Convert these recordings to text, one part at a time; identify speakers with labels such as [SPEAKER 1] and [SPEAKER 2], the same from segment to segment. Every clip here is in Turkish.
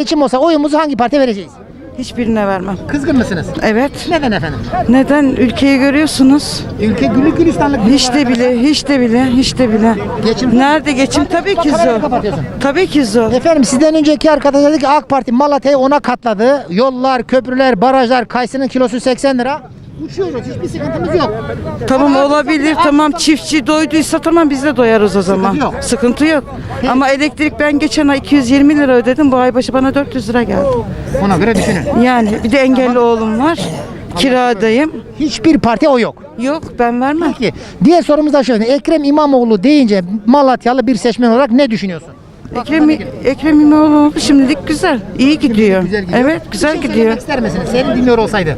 [SPEAKER 1] Seçim olsa oyumuzu hangi partiye vereceğiz?
[SPEAKER 2] Hiçbirine vermem.
[SPEAKER 1] Kızgın mısınız?
[SPEAKER 2] Evet.
[SPEAKER 1] Neden efendim?
[SPEAKER 2] Neden? Ülkeyi görüyorsunuz.
[SPEAKER 1] Ülke güllük gülistanlık.
[SPEAKER 2] Hiç de bile, hiç de bile, hiç de bile.
[SPEAKER 1] Geçim-
[SPEAKER 2] Nerede geçim? Tabii ki
[SPEAKER 1] Kamerayı
[SPEAKER 2] zor.
[SPEAKER 1] kapatıyorsun.
[SPEAKER 2] Tabii ki zor.
[SPEAKER 1] Efendim sizden önceki arkadaş dedi ki AK Parti Malatya'yı ona katladı. Yollar, köprüler, barajlar, kayısının kilosu 80 lira. Uçuyoruz hiçbir sıkıntımız yok.
[SPEAKER 2] Tamam olabilir. Tamam çiftçi doyduysa tamam biz de doyarız o zaman.
[SPEAKER 1] yok.
[SPEAKER 2] Sıkıntı yok. Ama elektrik ben geçen ay 220 lira ödedim. Bu ay başı bana 400 lira geldi.
[SPEAKER 1] Ona göre düşünün.
[SPEAKER 2] Yani bir de engelli oğlum var. Kiradayım.
[SPEAKER 1] Hiçbir parti o yok.
[SPEAKER 2] Yok ben vermem.
[SPEAKER 1] Peki diğer sorumuz da şöyle. Ekrem İmamoğlu deyince Malatyalı bir seçmen olarak ne düşünüyorsun?
[SPEAKER 2] Ekrem, Ekrem İmamoğlu şimdilik güzel. iyi gidiyor. Evet güzel
[SPEAKER 1] Bir şey
[SPEAKER 2] gidiyor.
[SPEAKER 1] söylemek ister misiniz? Seni dinliyor olsaydı.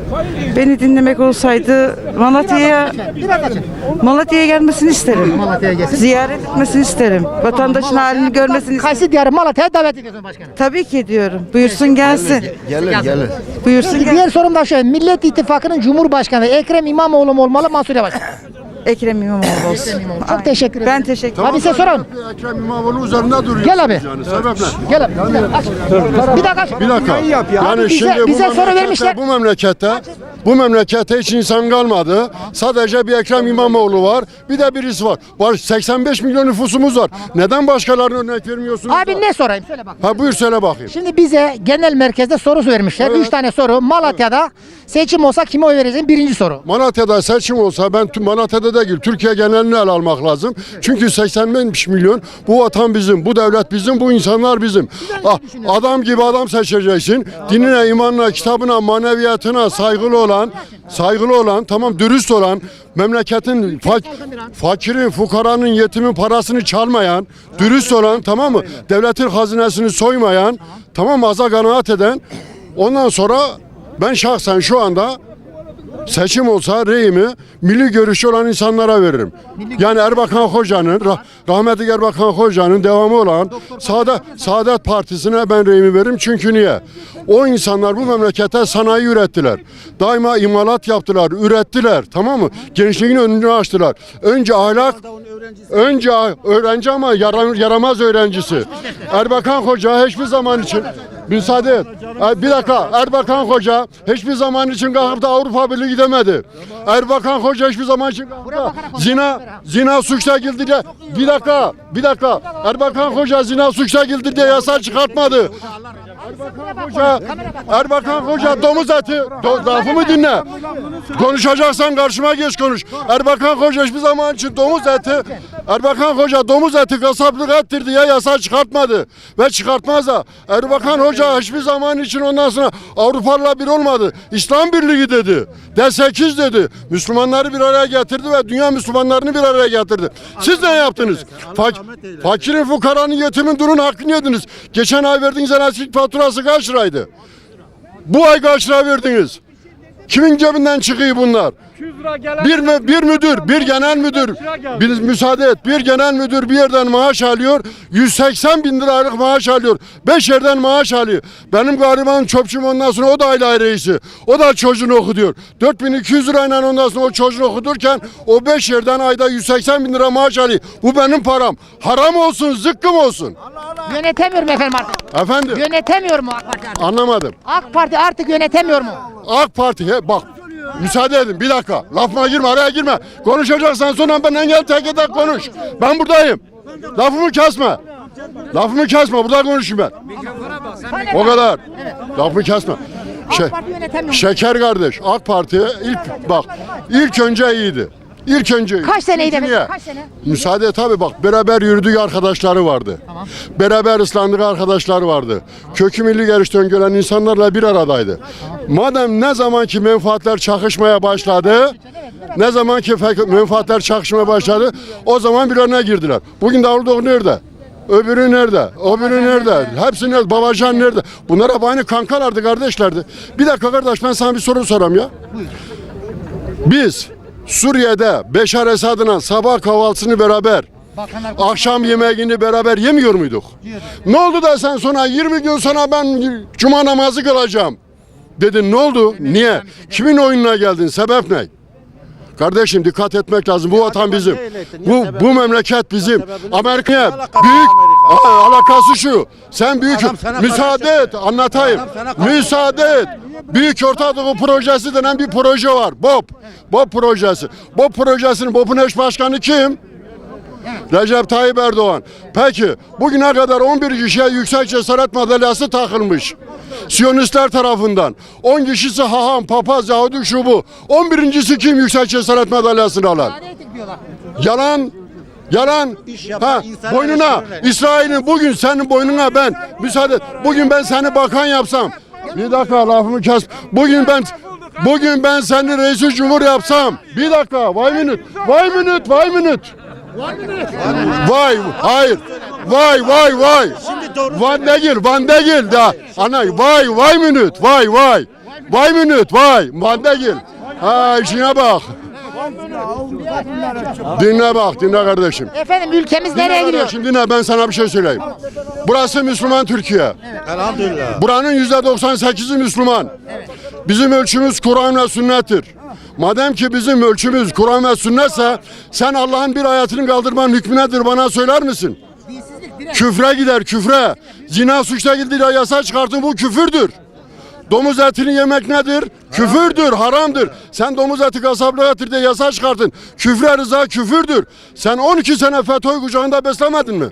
[SPEAKER 2] Beni dinlemek olsaydı Malatya'ya
[SPEAKER 1] Biraz açın.
[SPEAKER 2] Malatya'ya gelmesini isterim.
[SPEAKER 1] Malatya'ya gelsin.
[SPEAKER 2] Ziyaret etmesini isterim. Vatandaşın halini görmesini isterim.
[SPEAKER 1] Kayısı diyarı Malatya'ya davet ediyorsun başkanım.
[SPEAKER 2] Tabii ki diyorum. Buyursun gelsin.
[SPEAKER 3] Gelir gelir.
[SPEAKER 2] Buyursun
[SPEAKER 1] Peki
[SPEAKER 2] gelsin.
[SPEAKER 1] diğer sorum da şöyle. Millet İttifakı'nın Cumhurbaşkanı Ekrem İmamoğlu mu olmalı Mansur Yavaş? mı?
[SPEAKER 2] Ekrem İmamoğlu olsun.
[SPEAKER 1] Çok teşekkür ederim.
[SPEAKER 2] Ben teşekkür
[SPEAKER 1] Abi size soralım.
[SPEAKER 3] Ekrem İmamoğlu üzerinde duruyor.
[SPEAKER 1] Gel abi.
[SPEAKER 3] Yani sebep ne?
[SPEAKER 1] Gel abi. Bir dakika. aç. Bir dakika. aç.
[SPEAKER 3] Bir dakika. Yani
[SPEAKER 1] Abi bize-
[SPEAKER 3] şimdi bu
[SPEAKER 1] soru
[SPEAKER 3] memlekette-
[SPEAKER 1] vermişler.
[SPEAKER 3] Bu memlekette bu memlekette hiç insan kalmadı. Sadece bir Ekrem İmamoğlu var. Bir de birisi var. Var 85 milyon nüfusumuz var. Neden başkalarına örnek vermiyorsunuz? da?
[SPEAKER 1] Abi ne sorayım? Söyle bak.
[SPEAKER 3] Ha buyur söyle bakayım.
[SPEAKER 1] Şimdi bize genel merkezde soru vermişler.
[SPEAKER 3] Evet.
[SPEAKER 1] Üç tane soru. Malatya'da seçim olsa kime oy vereceğim? Birinci soru.
[SPEAKER 3] Malatya'da seçim olsa ben tüm Malatya'da değil Türkiye genelini ele almak lazım. Çünkü 85 milyon bu vatan bizim, bu devlet bizim, bu insanlar bizim. Ah, adam gibi adam seçeceksin. Dinine, imanına, kitabına, maneviyatına saygılı olan, saygılı olan, tamam dürüst olan, memleketin fa- fakirin, fukaranın, yetimin parasını çalmayan, dürüst olan, tamam mı? Devletin hazinesini soymayan, tamam mı? Aza kanaat eden. Ondan sonra ben şahsen şu anda seçim olsa reyimi milli görüşü olan insanlara veririm. Yani Erbakan Hoca'nın, rah- rahmetli Erbakan Hoca'nın devamı olan Saadet, Saadet Partisi'ne ben reyimi veririm. Çünkü niye? O insanlar bu memlekete sanayi ürettiler. Daima imalat yaptılar, ürettiler. Tamam mı? Gençliğin önünü açtılar. Önce ahlak, önce öğrenci ama yaram- yaramaz öğrencisi. Erbakan Hoca hiçbir zaman için Müsaade et. Bir dakika. Erbakan Hoca hiçbir zaman için kalkıp da Avrupa Birliği gidemedi. Erbakan Hoca hiçbir zaman için kalkıp da zina zina suçla girdi diye bir dakika bir dakika Erbakan Hoca zina suçla girdi diye yasa çıkartmadı. Hoca Erbakan Hoca domuz eti do, lafımı dinle. Konuşacaksan karşıma geç konuş. Erbakan Hoca hiçbir zaman için domuz eti Erbakan Hoca domuz eti kasaplık ettir diye yasa çıkartmadı ve çıkartmaz da. Erbakan Hoca hiçbir zaman için ondan sonra Avrupalılar bir olmadı. İslam Birliği dedi. D8 dedi. Müslümanları bir araya getirdi ve dünya Müslümanlarını bir araya getirdi. Siz ne yaptınız? Fak- fakirin, fukaranın, yetimin durun hakkını yediniz. Geçen ay verdiğiniz elektrik faturası kaç liraydı? Bu ay kaç lira verdiniz? Kimin cebinden çıkıyor bunlar? Bir, mü- bir müdür, bir genel müdür, bir müsaade et, bir genel müdür bir yerden maaş alıyor, 180 bin liralık maaş alıyor, beş yerden maaş alıyor. Benim gariban çöpçüm ondan sonra o da aile reisi, o da çocuğunu okutuyor. 4200 lirayla ondan sonra o çocuğunu okuturken o beş yerden ayda 180 bin lira maaş alıyor. Bu benim param. Haram olsun, zıkkım olsun.
[SPEAKER 1] Yönetemiyorum efendim artık.
[SPEAKER 3] Efendim,
[SPEAKER 1] Yönetemiyor mu AK Parti artık?
[SPEAKER 3] anlamadım.
[SPEAKER 1] AK Parti artık yönetemiyor mu?
[SPEAKER 3] AK Parti he, bak müsaade edin bir dakika. Lafıma girme araya girme. Konuşacaksan sonra benden gel tek tek konuş. Ben buradayım. Lafımı kesme. Lafımı kesme burada konuşayım ben. O kadar. Lafımı kesme. Şey, şeker kardeş AK Parti ilk bak ilk önce iyiydi İlk önce
[SPEAKER 1] Kaç seneydi
[SPEAKER 3] niye?
[SPEAKER 1] Kaç sene?
[SPEAKER 3] Müsaade tabi bak beraber yürüdük arkadaşları vardı. Beraber ıslandık arkadaşları vardı. Kökü milli görüşten gelen insanlarla bir aradaydı. Madem ne zaman ki menfaatler çakışmaya başladı, ne zaman ki fe- menfaatler çakışmaya başladı, o zaman bir araya girdiler. Bugün Davul nerede? Öbürü nerede? Öbürü nerede? Hepsi nerede? Babacan nerede? Bunlar hep aynı kankalardı, kardeşlerdi. Bir dakika kardeş ben sana bir soru sorayım ya. Biz Suriye'de Beşar Esad'la sabah kahvaltısını beraber akşam yemeğini beraber yemiyor muyduk? Ne oldu da sen sonra 20 gün sonra ben cuma namazı kılacağım dedin ne oldu? Niye? Kimin oyununa geldin? Sebep ne? Kardeşim dikkat etmek lazım. Bu vatan bizim. Bu bu memleket bizim. Amerika'ya büyük Aa, alakası şu. Sen büyük müsaade et anlatayım. Müsaade et. Büyük Orta Doğu projesi denen bir proje var. BOP. BOP projesi. BOP projesinin BOP'un eş başkanı kim? Recep Tayyip Erdoğan. Peki bugüne kadar 11 kişiye yüksek cesaret madalyası takılmış. Siyonistler tarafından. 10 kişisi haham, papaz, Yahudi şu bu. 11.si kim yüksek cesaret madalyasını alan? Yalan. Yalan.
[SPEAKER 4] yapan
[SPEAKER 3] Ha, boynuna. İsrail'in bugün senin boynuna ben müsaade. Bugün ben seni bakan yapsam. Bir dakika lafımı kes. Bugün ben bugün ben seni reis cumhur yapsam. Bir dakika. Vay minut. Vay minut. Vay minut. Vay hayır. Vay vay vay. Van değil, Van değil da. Ana vay vay minut. Vay vay. Vay minut. Vay. Van değil. Ha işine bak. Dinle bak, dinle kardeşim.
[SPEAKER 1] Efendim ülkemiz nereye
[SPEAKER 3] Dinle
[SPEAKER 1] gidiyor?
[SPEAKER 3] kardeşim, dinle ben sana bir şey söyleyeyim. Burası Müslüman Türkiye.
[SPEAKER 4] Elhamdülillah.
[SPEAKER 3] Buranın yüzde 98'i Müslüman. Bizim ölçümüz Kur'an ve sünnettir. Madem ki bizim ölçümüz Kur'an ve sünnetse sen Allah'ın bir ayetini kaldırmanın hükmü nedir bana söyler misin? Küfre gider küfre. Zina suçta gidiyor yasa çıkartın bu küfürdür. Domuz etini yemek nedir? Küfürdür, haramdır. Sen domuz eti kasaplığa getir de yasa çıkartın. Küfre rıza küfürdür. Sen 12 sene FETÖ'yü kucağında beslemedin mi?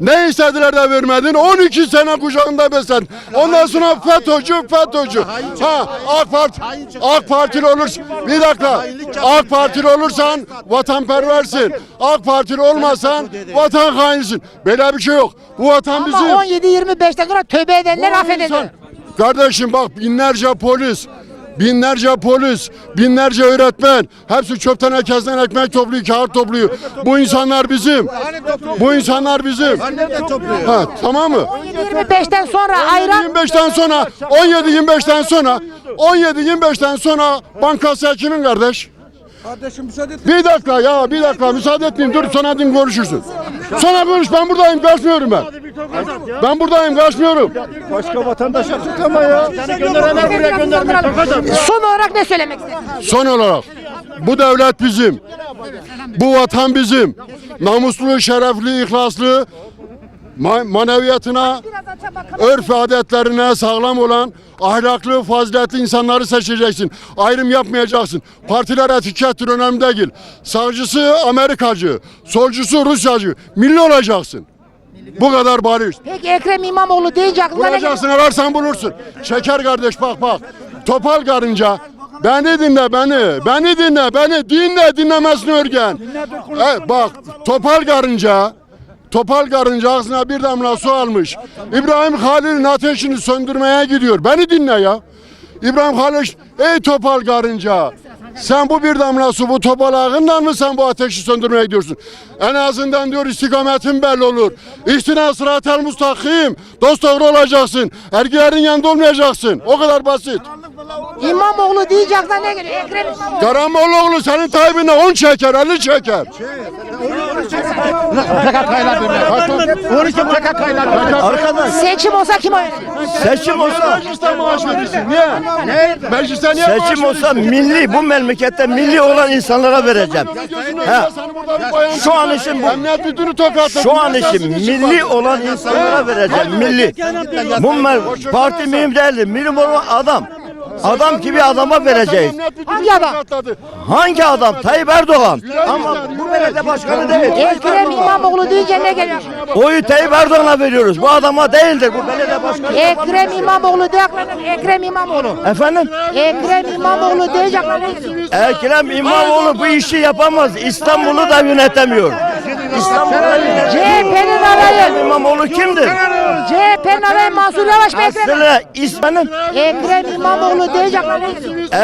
[SPEAKER 3] Ne istediler de vermedin? 12 sene kucağında besledin. Ondan sonra FETÖ'cü, FETÖ'cü. Ha, AK Parti, AK Partili olursan, bir dakika. AK Partili olursan vatanperversin. AK Partili olmasan vatan hainisin. Böyle bir şey yok. Bu vatan bizim.
[SPEAKER 1] Ama 17-25'ten sonra tövbe edenler affedilir.
[SPEAKER 3] Kardeşim bak binlerce polis, binlerce polis, binlerce öğretmen hepsi çöp tenekesinden ekmek topluyor, kağıt topluyor. Bu insanlar bizim. Bu insanlar bizim.
[SPEAKER 4] Nerede topluyor?
[SPEAKER 3] Ha, tamam mı?
[SPEAKER 1] 25'ten sonra ayran
[SPEAKER 3] 25'ten sonra 17-25'ten sonra 17-25'ten sonra bankası kimin kardeş?
[SPEAKER 4] Kardeşim müsaade et.
[SPEAKER 3] Bir dakika ya bir dakika müsaade etmeyin dur sonra din konuşursun. Sonra konuş ben buradayım kaçmıyorum ben. Ben buradayım kaçmıyorum.
[SPEAKER 4] Başka vatandaşa tutlama ya. Seni gönderenler buraya göndermek.
[SPEAKER 1] son olarak ne söylemek istersiniz?
[SPEAKER 3] Son olarak bu devlet bizim. Bu vatan bizim. Namuslu, şerefli, ihlaslı, ma- maneviyatına, örf ve adetlerine sağlam olan ahlaklı, faziletli insanları seçeceksin. Ayrım yapmayacaksın. Partiler etikettir önemli değil. Sağcısı Amerikacı, solcusu Rusyacı. Milli olacaksın. Bu kadar bariz.
[SPEAKER 1] Peki Ekrem İmamoğlu deyince aklına ne geliyor?
[SPEAKER 3] Bulacaksın ararsan bulursun. Şeker kardeş bak bak. Topal karınca. Beni dinle beni. Beni dinle beni. Dinle dinlemesini örgen. E, bak topal karınca. Topal karınca ağzına bir damla su almış. İbrahim Halil'in ateşini söndürmeye gidiyor. Beni dinle ya. İbrahim Halil ey topal karınca. Sen bu bir damla su bu topal ağından mı sen bu ateşi söndürmeye gidiyorsun? En azından diyor istikametin belli olur. İhtina sıratel mustakim. Dost doğru olacaksın. Ergilerin yanında olmayacaksın. O kadar basit.
[SPEAKER 1] İmamoğlu aklına ne geliyor? Ekrem İmamoğlu.
[SPEAKER 3] Karamoğluoğlu senin Tayyip'ine 10 çeker, 50 çeker.
[SPEAKER 1] Seçim olsa kim oy verir?
[SPEAKER 5] Seçim olsa,
[SPEAKER 3] Meclisten maaş verirsin. Niye? Ne? Meclisten niye maaş
[SPEAKER 5] seçim olsa
[SPEAKER 3] verirsin?
[SPEAKER 5] milli, bu memlekette milli olan insanlara vereceğim.
[SPEAKER 3] Gözünü
[SPEAKER 5] Ha.
[SPEAKER 3] önünde seni burada bir bayan
[SPEAKER 5] Şu an için bu-
[SPEAKER 3] Emniyet müdürü tokatladı.
[SPEAKER 5] Şu an için milli olan insanlara vereceğim, milli. Bu me- parti mühim değildir, mühim olan adam. Adam gibi adama vereceğiz.
[SPEAKER 1] Hangi adam?
[SPEAKER 5] Hangi adam? Tayyip Erdoğan. Ama bu belediye başkanı değil.
[SPEAKER 1] Ekrem İmamoğlu deyince ne geliyor?
[SPEAKER 5] Oyu Tayyip Erdoğan'a veriyoruz. Bu adama değildir. Bu belediye başkanı.
[SPEAKER 1] Ekrem İmamoğlu diye Ekrem İmamoğlu.
[SPEAKER 5] Efendim?
[SPEAKER 1] Ekrem İmamoğlu geliyor?
[SPEAKER 5] Ekrem İmamoğlu bu işi yapamaz. İstanbul'u da yönetemiyor. İstanbul'u da yönetemiyor.
[SPEAKER 1] CHP'nin adayı.
[SPEAKER 5] İmamoğlu kimdir?
[SPEAKER 1] CHP'nin adayı Mansur Yavaş mı Ekrem?
[SPEAKER 5] Aslında ismenin
[SPEAKER 1] Ekrem İmamoğlu geliyor?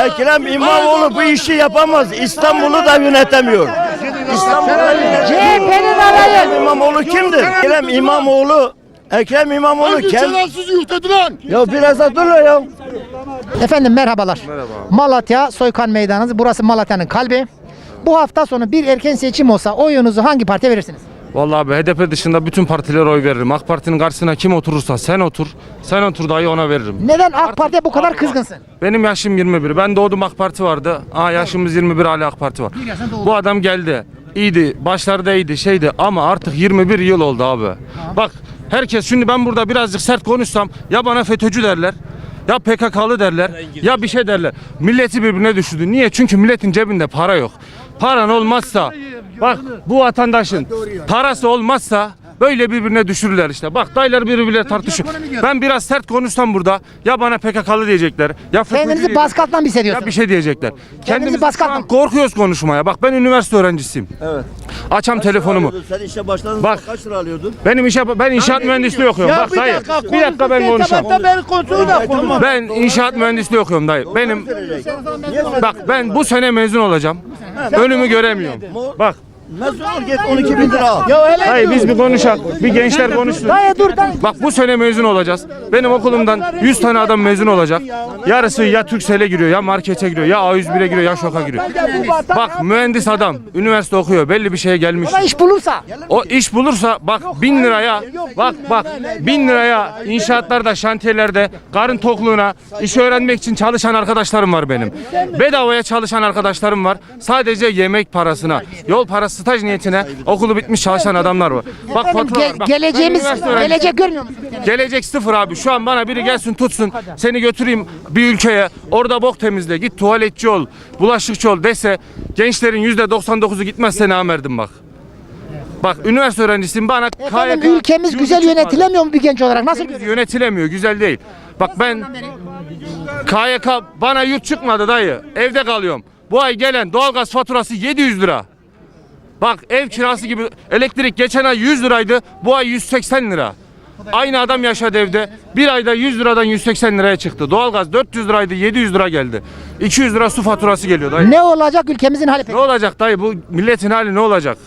[SPEAKER 5] Ekrem İmamoğlu bu işi yapamaz. İstanbul'u da yönetemiyor. İstanbul'u da yönetemiyor.
[SPEAKER 1] CHP'nin adayı.
[SPEAKER 5] Ekrem İmamoğlu kimdir? Ekrem İmamoğlu Ekrem İmamoğlu
[SPEAKER 3] Hangi
[SPEAKER 5] kendi...
[SPEAKER 3] lan?
[SPEAKER 5] Ya biraz da dur ya.
[SPEAKER 1] Efendim merhabalar. Malatya Soykan Meydanı. Burası Malatya'nın kalbi. Bu hafta sonu bir erken seçim olsa oyunuzu hangi partiye verirsiniz?
[SPEAKER 6] Vallahi abi HDP dışında bütün partilere oy veririm. AK Parti'nin karşısına kim oturursa sen otur. Sen otur dayı ona veririm.
[SPEAKER 1] Neden AK Parti'ye bu kadar kızgınsın?
[SPEAKER 6] Benim yaşım 21. Ben doğdum AK Parti vardı. Aa yaşımız 21 hala AK Parti var. Bu adam geldi. İyiydi. Başlarda iyiydi şeydi ama artık 21 yıl oldu abi. Bak herkes şimdi ben burada birazcık sert konuşsam ya bana FETÖ'cü derler. Ya PKK'lı derler. Ya bir şey derler. Milleti birbirine düşürdü. Niye? Çünkü milletin cebinde para yok. Paran olmazsa bak bu vatandaşın parası olmazsa Böyle birbirine düşürürler işte. Bak dayılar birbirine tartışıyor. Ben biraz sert konuşsam burada ya bana PKK'lı diyecekler. Ya
[SPEAKER 1] Kendinizi baskı altından mı
[SPEAKER 6] Ya
[SPEAKER 1] hissediyorsunuz?
[SPEAKER 6] bir şey diyecekler. Kendimiz
[SPEAKER 1] baskı
[SPEAKER 6] şu an
[SPEAKER 1] altına-
[SPEAKER 6] korkuyoruz konuşmaya. Bak ben üniversite öğrencisiyim.
[SPEAKER 5] Evet.
[SPEAKER 6] Açam telefonumu.
[SPEAKER 5] Sen işe başladığında
[SPEAKER 6] Bak.
[SPEAKER 5] kaç lira alıyordun?
[SPEAKER 6] Benim işe ben inşaat mühendisliği okuyorum. Bak dayı. Bir dakika ben konuşacağım.
[SPEAKER 4] beri kontrolü de konuşma.
[SPEAKER 6] Ben inşaat mühendisliği okuyorum dayı. Benim bak ben bu sene mezun olacağım. Önümü göremiyorum. Bak
[SPEAKER 5] Mezun ol git 12 bin lira al.
[SPEAKER 6] dayı biz bir konuşalım. Bir gençler konuşsun.
[SPEAKER 1] Dayı dur dayı.
[SPEAKER 6] Bak bu sene mezun olacağız. Benim okulumdan 100 tane adam mezun olacak. Yarısı ya Türksel'e giriyor, ya markete giriyor, ya A101'e giriyor, ya şoka giriyor. Bak mühendis adam, üniversite okuyor, belli bir şeye gelmiş.
[SPEAKER 1] Ama iş bulursa.
[SPEAKER 6] O iş bulursa bak bin liraya, bak bak bin liraya inşaatlarda, şantiyelerde, karın tokluğuna iş öğrenmek için çalışan arkadaşlarım var benim. Bedavaya çalışan arkadaşlarım var. Sadece yemek parasına, yol parası, staj niyetine okulu bitmiş çalışan adamlar var. Bak fatura
[SPEAKER 1] ge-.
[SPEAKER 6] Bak,
[SPEAKER 1] geleceğimiz,
[SPEAKER 6] ben üniversite öğrencisiyim.
[SPEAKER 1] gelecek görmüyor musun?
[SPEAKER 6] Gelecek sıfır abi. Şu an bana biri gelsin tutsun. Seni götüreyim bir ülkeye. Orada bok temizle. Git tuvaletçi ol. Bulaşıkçı ol dese. Gençlerin yüzde 99'u gitmezse namerdim bak. Bak üniversite öğrencisiyim bana
[SPEAKER 1] Efendim
[SPEAKER 6] KYK
[SPEAKER 1] ülkemiz güzel
[SPEAKER 6] çıkmadı.
[SPEAKER 1] yönetilemiyor mu bir genç olarak? Nasıl görüyorsun?
[SPEAKER 6] Yönetilemiyor. Güzel değil. Bak ben KYK bana yurt çıkmadı dayı. Evde kalıyorum. Bu ay gelen doğalgaz faturası 700 lira. Bak ev kirası gibi elektrik geçen ay 100 liraydı. Bu ay 180 lira. Aynı adam yaşadı evde. Bir ayda 100 liradan 180 liraya çıktı. Doğalgaz 400 liraydı 700 lira geldi. 200 lira su faturası geliyor dayı. Ne,
[SPEAKER 1] Ne olacak ülkemizin hali peki?
[SPEAKER 6] olacak dayı bu milletin hali ne olacak?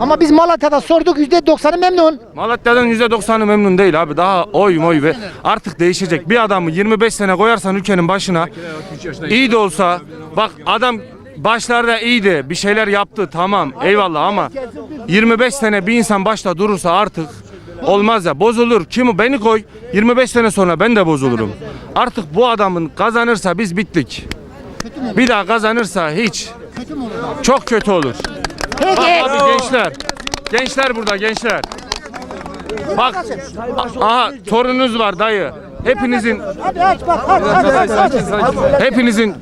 [SPEAKER 1] Ama biz Malatya'da sorduk %90'ı memnun.
[SPEAKER 6] Malatya'dan %90'ı memnun değil abi. Daha oy moy ve artık değişecek. Bir adamı 25 sene koyarsan ülkenin başına iyi de olsa bak adam başlarda iyiydi. Bir şeyler yaptı tamam eyvallah ama 25 sene bir insan başta durursa artık olmaz ya bozulur. Kimi beni koy 25 sene sonra ben de bozulurum. Artık bu adamın kazanırsa biz bittik. Bir daha kazanırsa hiç. Çok kötü olur. Bak
[SPEAKER 1] Peki.
[SPEAKER 6] abi gençler. Gençler burada gençler. Bak. Aha torununuz var dayı. Hepinizin
[SPEAKER 1] Hadi aç bak aç aç aç. aç.
[SPEAKER 6] hepinizin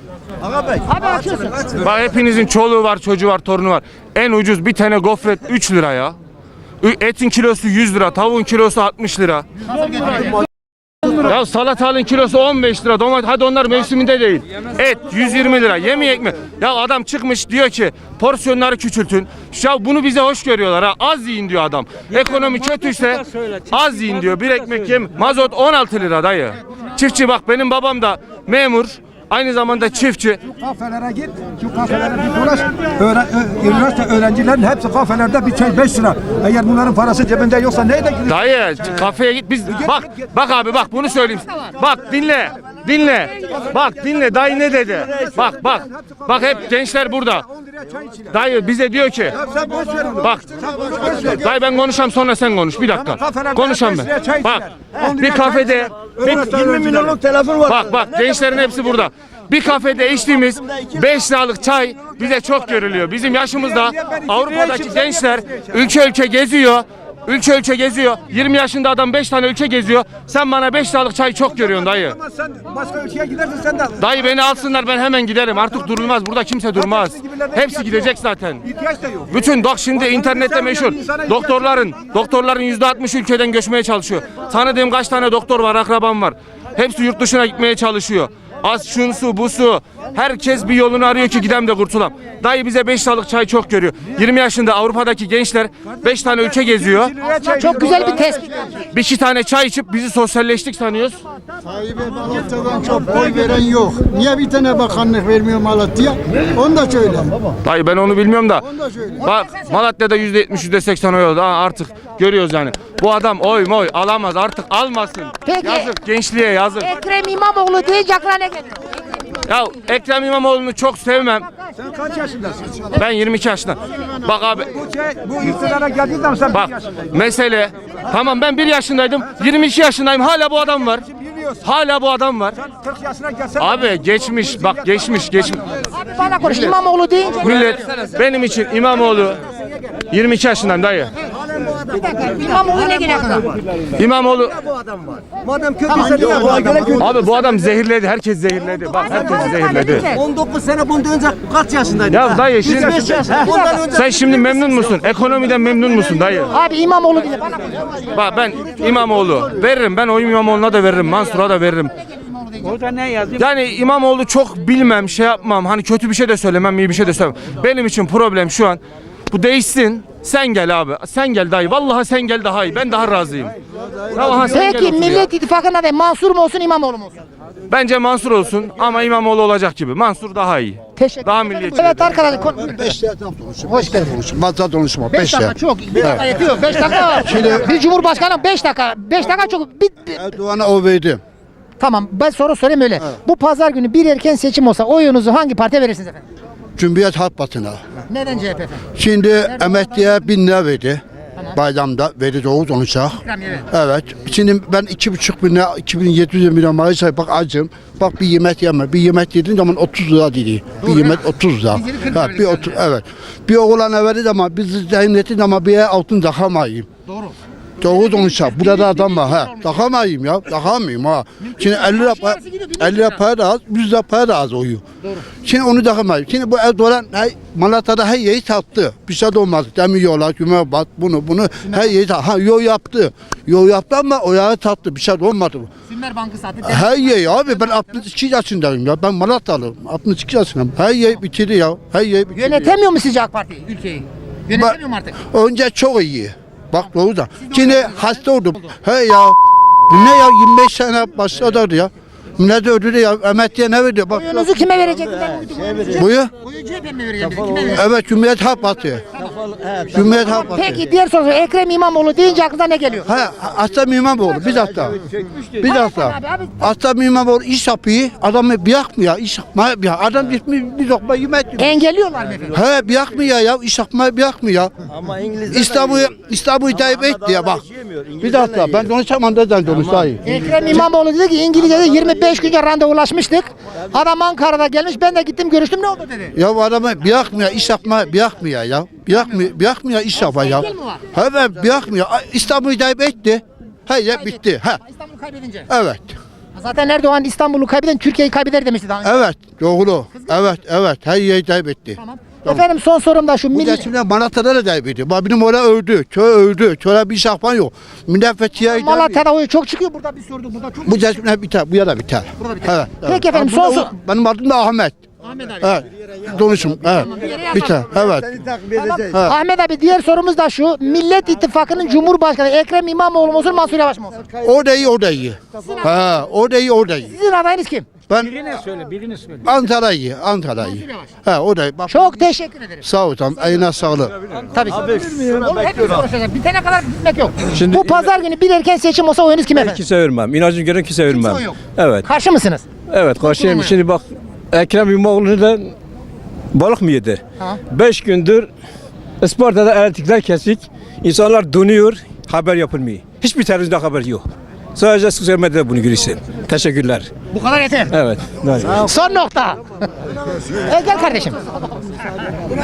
[SPEAKER 1] Hadi açıyorsun.
[SPEAKER 6] bak hepinizin çoluğu var, çocuğu var, torunu var. En ucuz bir tane gofret 3 lira ya. Ü- Etin kilosu 100 lira, tavuğun kilosu 60 lira. Ya salatalığın kilosu 15 lira. Domates hadi onlar mevsiminde değil. Et 120 lira. Yemeyek mi? Ya adam çıkmış diyor ki porsiyonları küçültün. Ya bunu bize hoş görüyorlar ha. Az yiyin diyor adam. Ekonomi kötüyse az yiyin diyor. Bir ekmek yem. Mazot 16 lira dayı. Çiftçi bak benim babam da memur. Aynı zamanda çiftçi.
[SPEAKER 7] Kafelere git, şu kafelere bir dolaş. Öğren, üniversite öğrencilerin hepsi kafelerde bir çay 5 lira. Eğer bunların parası cebinde yoksa neyle gidiyor?
[SPEAKER 6] Dayı kafeye git biz bak bak abi bak bunu söyleyeyim. Bak dinle. Dinle. Bak dinle dayı ne dedi? Bak bak. Bak hep gençler burada.
[SPEAKER 7] 10 liraya çay içiler.
[SPEAKER 6] Dayı bize diyor ki bak dayı ben konuşam sonra sen konuş bir dakika. Konuşam ben. Bak bir kafede.
[SPEAKER 7] Üniversite
[SPEAKER 5] 20
[SPEAKER 7] öğrencileri.
[SPEAKER 5] milyonluk telefon var.
[SPEAKER 6] bak bak gençlerin hepsi burada. Bir kafede içtiğimiz 5 liralık çay bize çok görülüyor. Bizim yaşımızda Avrupa'daki gençler ülke ülke geziyor. Ülke ülke geziyor. 20 yaşında adam 5 tane ülke geziyor. Sen bana 5 liralık çay çok görüyorsun dayı.
[SPEAKER 7] Ama sen başka ülkeye gidersen sen de
[SPEAKER 6] Dayı beni alsınlar ben hemen giderim. Artık durulmaz. Burada kimse durmaz. Hepsi gidecek zaten.
[SPEAKER 7] ihtiyaç da yok.
[SPEAKER 6] Bütün bak şimdi internette meşhur. Doktorların, doktorların yüzde 60 ülkeden göçmeye çalışıyor. Tanıdığım kaç tane doktor var, akrabam var. Hepsi yurt dışına gitmeye çalışıyor. Az şunsu busu. Herkes bir yolunu arıyor ki gidem de kurtulam. Dayı bize 5 liralık çay çok görüyor. 20 yaşında Avrupa'daki gençler 5 tane ülke geziyor.
[SPEAKER 1] Çok güzel bir tespit.
[SPEAKER 6] Bir iki tane çay içip bizi sosyalleştik sanıyoruz.
[SPEAKER 8] Tayyip'e Malatya'dan çok oy veren yok. Niye bir tane bakanlık vermiyor Malatya? Onu da söyle.
[SPEAKER 6] Dayı ben onu bilmiyorum da.
[SPEAKER 8] Onu da söyle.
[SPEAKER 6] Bak Malatya'da yüzde yetmiş, yüzde seksen oy oldu. Ha, artık görüyoruz yani. Bu adam oy moy alamaz artık almasın.
[SPEAKER 1] Peki.
[SPEAKER 6] Yazık gençliğe yazık.
[SPEAKER 1] Ekrem İmamoğlu aklına ne geliyor?
[SPEAKER 6] Ya Ekrem İmamoğlu'nu çok sevmem.
[SPEAKER 7] Sen kaç yaşındasın?
[SPEAKER 6] Ben 22 yaşında. Bak abi
[SPEAKER 7] Bu, şey, bu iktidara geldiğin zaman sen
[SPEAKER 6] bak mesele tamam ben 1 yaşındaydım 22 yaşındayım hala bu adam var. Hala bu adam var.
[SPEAKER 7] Sen 40 yaşına gelsen...
[SPEAKER 6] Abi geçmiş bak geçmiş geçmiş.
[SPEAKER 1] Abi bana konuş İmamoğlu deyince.
[SPEAKER 6] Millet benim için İmamoğlu 22 yaşındayım dayı.
[SPEAKER 1] Bir dakika İmamoğlu ne geliyor aklına?
[SPEAKER 6] İmamoğlu
[SPEAKER 7] Madem kötüyse niye bu adam kötü?
[SPEAKER 6] abi bu adam zehirledi. Herkes zehirledi. Bak herkes zehirledi.
[SPEAKER 9] 19 sene bundan önce kaç yaşındaydın?
[SPEAKER 6] Ya dayı şimdi
[SPEAKER 9] Bundan önce
[SPEAKER 6] sen şimdi memnun musun? Ekonomiden memnun musun dayı?
[SPEAKER 1] Abi İmamoğlu diye bana.
[SPEAKER 6] Bak ben İmamoğlu veririm. Ben oyum İmamoğlu'na da veririm. Mansur'a da veririm. Yani İmamoğlu çok bilmem, şey yapmam. Hani kötü bir şey de söylemem, iyi bir şey de söylemem. Benim için problem şu an bu değişsin. Sen gel abi. Sen gel dayı. Vallahi sen gel daha iyi. Ben daha razıyım. Vallahi sen gel
[SPEAKER 1] Peki
[SPEAKER 6] otur ya.
[SPEAKER 1] Millet İttifakı'nda da Mansur mu olsun İmamoğlu mu olsun?
[SPEAKER 6] Bence Mansur olsun ama İmamoğlu olacak gibi. Mansur daha iyi.
[SPEAKER 1] Teşekkür
[SPEAKER 6] Daha
[SPEAKER 1] ederim.
[SPEAKER 6] milliyetçi.
[SPEAKER 1] Evet arkadaşlar. kon- Hoş geldin.
[SPEAKER 10] Fazla konuşma.
[SPEAKER 1] 5 dakika çok. Bir dakika yetiyor. 5 dakika. bir cumhurbaşkanı 5 dakika. 5 dakika çok. Bir, bir-
[SPEAKER 10] Erdoğan'a o.
[SPEAKER 1] Tamam ben soru sorayım öyle. Bu pazar günü bir erken seçim olsa oyunuzu hangi partiye verirsiniz efendim?
[SPEAKER 10] Cumhuriyet Halk Partisi'ne.
[SPEAKER 1] Neden CHP efendim?
[SPEAKER 10] Şimdi emekliye bin lira verdi. Bayramda verdi doğru olacak.
[SPEAKER 1] İkramiye verdi.
[SPEAKER 10] Evet. Şimdi ben iki buçuk bin lira, 2700 lira maaş alıp bak acım. Bak bir yemek yeme. Bir yemek yediğin zaman 30 lira dedi. Bir yemek 30 lira.
[SPEAKER 1] Yedi
[SPEAKER 10] Ha, bir 30, evet. Bir oğlana verir ama biz zeynetin ama bir altın takamayayım.
[SPEAKER 1] Doğru.
[SPEAKER 10] Konuşacak. Burada adam var ha. Takamayayım ya. Takamayayım ha. Şimdi 50 lira, pa- 50 lira para da az, 100 lira para da az oyu. Şimdi onu takamayayım. Şimdi bu Erdoğan hey, Malatya'da her yeri sattı. Bir şey de olmaz. Demiyorlar, güme bat, bunu bunu her yeri sattı. Ha yol yaptı. Yol yaptı ama o yağı sattı. Bir şey de olmadı.
[SPEAKER 1] Sümer Bankı sattı.
[SPEAKER 10] Her yeri abi ben 62 yaşındayım ya. Ben Malatyalıyım. 62 yaşındayım. Her yeri bitirdi ya. Her yeri bitirdi.
[SPEAKER 1] Yönetemiyor mu sizce AK Parti ülkeyi? Yönetemiyor mu artık?
[SPEAKER 10] Önce çok iyi. Bak da. Şimdi hasta oldum. He ya. Bu ne ya 25 sene başladı ya. Millet öldü ya. Emekliye ne veriyor? Bak.
[SPEAKER 1] Oyunuzu kime vereceksiniz?
[SPEAKER 10] Buyur.
[SPEAKER 1] Oyu CHP mi vereceğim? Kime vereceğim?
[SPEAKER 10] Evet Cumhuriyet Halk Partisi. Cumhuriyet Halk Partisi.
[SPEAKER 1] Peki diğer soru Ekrem İmamoğlu deyince aklınıza ne geliyor?
[SPEAKER 10] Ha, Aslan İmamoğlu bir dakika. Bir dakika. Aslan İmamoğlu iş yapıyor. Adamı bırakmıyor. İş yapmaya bırak. Adam gitmiş bir lokma yemek yiyor.
[SPEAKER 1] Engelliyorlar mı?
[SPEAKER 10] He bırakmıyor ya. İş yapmaya bırakmıyor.
[SPEAKER 4] Ama İngilizler
[SPEAKER 10] İstanbul İstanbul Tayyip etti ya bak. Bir dakika ben konuşamam neden konuşayım.
[SPEAKER 1] Ekrem İmamoğlu dedi ki İngilizce'de 25 günce randevulaşmıştık. Adam Ankara'da gelmiş ben de gittim görüştüm ne oldu dedi.
[SPEAKER 10] Ya bu adamı bırakmıyor, iş yapma bırakmıyor ya. Bırakmıyor, bırakmıyor iş yapma ya.
[SPEAKER 1] mi var?
[SPEAKER 10] Evet bırakmıyor. İstanbul'u da etti. Hayır bitti. Ha.
[SPEAKER 1] İstanbul'u kaybedince.
[SPEAKER 10] Evet.
[SPEAKER 1] Zaten Erdoğan İstanbul'u kaybeden Türkiye'yi kaybeder demişti daha önce.
[SPEAKER 10] Evet. Doğru. Evet, evet. Her yeri kaybetti.
[SPEAKER 1] Tamam. Efendim son sorum da şu.
[SPEAKER 10] Bu
[SPEAKER 1] Milli...
[SPEAKER 10] geçimden Malatya'da da kaybetti. Bak benim orada öldü. Köy öldü. Köyde bir iş yapan yok. Milletvekili
[SPEAKER 1] Malatya'da oyu çok çıkıyor burada bir sordu burada çok.
[SPEAKER 10] Bu geçimden biter. Bu ya da biter.
[SPEAKER 1] Burada biter.
[SPEAKER 10] Evet. evet.
[SPEAKER 1] Peki efendim, son
[SPEAKER 10] da-
[SPEAKER 1] sor-
[SPEAKER 10] Benim adım da Ahmet.
[SPEAKER 1] Ahmet abi.
[SPEAKER 10] Evet. Konuşum. Evet. Biter. Evet.
[SPEAKER 1] Tamam. Ahmet abi diğer sorumuz da şu. Millet İttifakı'nın Cumhurbaşkanı Ekrem İmamoğlu mu olsun Mansur Yavaş mı olsun?
[SPEAKER 10] O da iyi, o da iyi. Ha, o da iyi, o da iyi.
[SPEAKER 1] Sizin adayınız kim?
[SPEAKER 10] Ben Ankara iyi, Ankara iyi. Ha, o da iyi. Bak,
[SPEAKER 1] Çok teşekkür ederim.
[SPEAKER 10] sağ ol tamam. Eline sağlık.
[SPEAKER 1] Tabii ki. Oğlum hepimiz konuşacağız. Bitene kadar bitmek yok. Bu pazar günü bir erken seçim olsa oyunuz kime efendim?
[SPEAKER 11] Kimse vermem. İnancım göre kimse vermem.
[SPEAKER 1] oy yok.
[SPEAKER 11] Evet.
[SPEAKER 1] Karşı mısınız?
[SPEAKER 11] Evet karşıyım. Şimdi bak Ekrem İmamoğlu'ndan balık mı yedi?
[SPEAKER 1] Ha.
[SPEAKER 11] Beş gündür Isparta'da elektrikler kesik. İnsanlar donuyor. Haber yapılmıyor. Hiçbir televizyonda haber yok. Sadece sosyal medyada bunu görürsün. Teşekkürler.
[SPEAKER 1] Bu kadar yeter.
[SPEAKER 11] Evet.
[SPEAKER 1] Son nokta. e, gel kardeşim.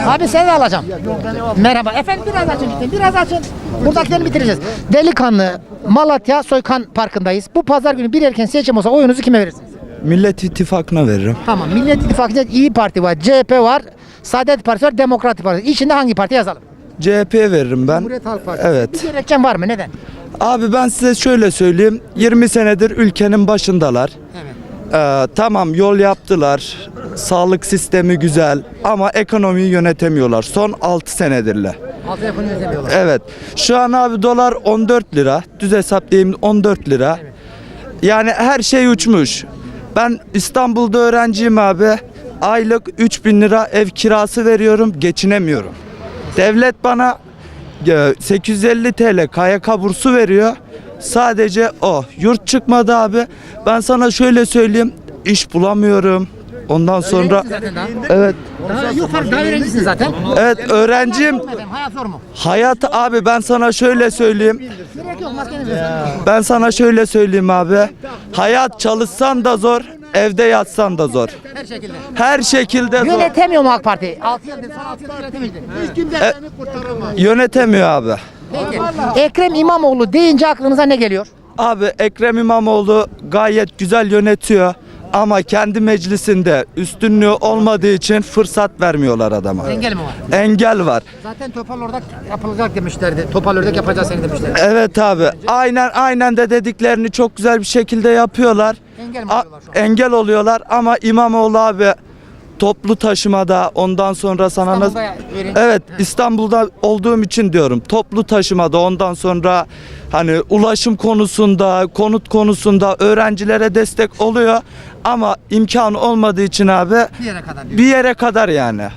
[SPEAKER 1] Abi seni de alacağım. Merhaba. Efendim biraz açın lütfen. Biraz açın. Buradakileri bitireceğiz. Delikanlı Malatya Soykan Parkı'ndayız. Bu pazar günü bir erken seçim olsa oyunuzu kime verirsiniz?
[SPEAKER 12] Millet İttifakı'na veririm.
[SPEAKER 1] Tamam. Millet İttifakı'nda İyi Parti var, CHP var, Saadet Partisi var, Demokrat Parti. İçinde hangi parti yazalım?
[SPEAKER 12] CHP'ye veririm ben.
[SPEAKER 1] Cumhuriyet Halk Partisi.
[SPEAKER 12] Evet.
[SPEAKER 1] Bir gerekçen var mı? Neden?
[SPEAKER 12] Abi ben size şöyle söyleyeyim. 20 senedir ülkenin başındalar. Ee, tamam yol yaptılar. Sağlık sistemi güzel ama ekonomiyi yönetemiyorlar. Son 6 senedirler.
[SPEAKER 1] Altı ekonomi yönetemiyorlar.
[SPEAKER 12] Evet. Şu an abi dolar 14 lira. Düz hesap diyeyim 14 lira. Yani her şey uçmuş. Ben İstanbul'da öğrenciyim abi. Aylık 3000 lira ev kirası veriyorum. Geçinemiyorum. Devlet bana e, 850 TL KYK bursu veriyor. Sadece o. Yurt çıkmadı abi. Ben sana şöyle söyleyeyim. İş bulamıyorum. Ondan sonra
[SPEAKER 1] Öğrencisin zaten daha.
[SPEAKER 12] evet
[SPEAKER 1] Daha yok fark daha öğrencisin zaten.
[SPEAKER 12] evet.
[SPEAKER 1] Efendim, hayat zor mu?
[SPEAKER 12] Hayat abi ben sana şöyle söyleyeyim.
[SPEAKER 1] Gerek yok maskeniz yok.
[SPEAKER 12] Ben sana şöyle söyleyeyim abi. Hayat çalışsan da zor, evde yatsan da zor.
[SPEAKER 1] Her şekilde.
[SPEAKER 12] Her şekilde zor.
[SPEAKER 1] Yönetemiyor mu AK Parti? 6 yıldır, son 6 yıldır yönetemedi. Hiç kimse
[SPEAKER 12] E- Yönetemiyor abi.
[SPEAKER 1] Peki. Ekrem İmamoğlu deyince aklınıza ne geliyor?
[SPEAKER 12] Abi Ekrem İmamoğlu gayet güzel yönetiyor ama kendi meclisinde üstünlüğü olmadığı için fırsat vermiyorlar adama.
[SPEAKER 1] Engel mi var?
[SPEAKER 12] Engel var.
[SPEAKER 1] Zaten topal ördek yapılacak demişlerdi. Topal ördek yapacağız seni demişler.
[SPEAKER 12] Evet abi. Aynen aynen de dediklerini çok güzel bir şekilde yapıyorlar.
[SPEAKER 1] Engel mi
[SPEAKER 12] A-
[SPEAKER 1] oluyorlar şu an?
[SPEAKER 12] engel oluyorlar ama İmamoğlu abi toplu taşımada ondan sonra sana nasıl
[SPEAKER 1] İstanbul'da verin.
[SPEAKER 12] Evet İstanbul'da olduğum için diyorum. Toplu taşımada ondan sonra hani ulaşım konusunda, konut konusunda öğrencilere destek oluyor ama imkan olmadığı için abi
[SPEAKER 1] Bir yere kadar
[SPEAKER 12] bir yere kadar yani.